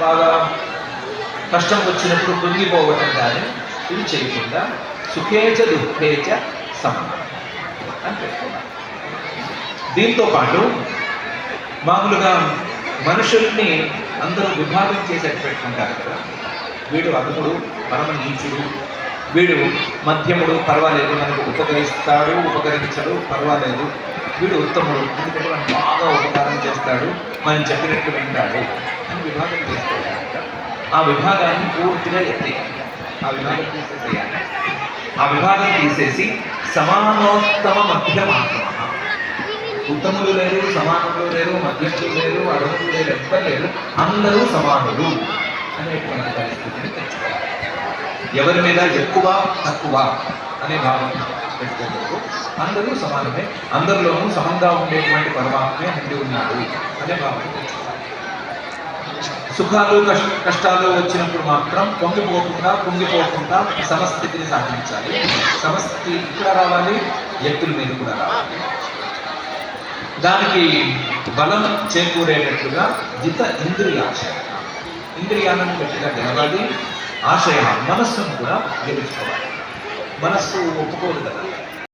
బాగా కష్టం వచ్చినప్పుడు కృంగిపోవటం కానీ ఇది చేయకుండా సుఖేచ దుఃఖేచ సమానం అని దీంతో పాటు మామూలుగా మనుషుల్ని అందరూ విభాగం చేసేట్టు పెట్టుకుంటారు కదా. వీడు అధముడు పరమ నీచుడు వీడు మధ్యముడు పర్వాలేదు మనకు ఉపకరిస్తాడు ఉపకరించడు పర్వాలేదు వీడు ఉత్తముడు. ఎందుకంటే మనం బాగా ఉపకారం చేస్తాడు మనం చెప్పినట్టు వింటాడు. అని విభాగం చేసుకోవాలి ఆ విభాగాన్ని పూర్తిగా ఎత్తేయాలి. ఆ విభాగం తీసేసేయాలి. ఆ విభాగం తీసేసి సమానోత్తమ మధ్యమాత్మ ఉత్తములు లేరు సమానులు లేరు మధ్యస్థులు లేరు అడుగులు లేరు ఎవ్వరు లేరు అందరూ సమానులు అనేటువంటి పరిస్థితిని తెచ్చుకోవాలి. ఎవరి మీద ఎక్కువ తక్కువ అనే భావన పెట్టుకోకూడదు. అందరూ సమానమే. అందరిలోనూ సమంగా ఉండేటువంటి పరమాత్మే నిండి ఉన్నాడు అనే భావం తెచ్చుకోవాలి. సుఖాలు కష్ట కష్టాలు వచ్చినప్పుడు మాత్రం పొంగిపోకుండా పొంగిపోకుండా సమస్థితిని సాధించాలి. సమస్థితి ఇక్కడ రావాలి ఎత్తుల మీద కూడా రావాలి. దానికి బలం చేకూరేటట్లుగా జిత ఇంద్రియాశయ. ఇంద్రియాలను గట్టిగా గెలవాలి ఆశయ మనస్సును కూడా గెలుచుకోవాలి. మనస్సు ఒప్పుకోదు కదా.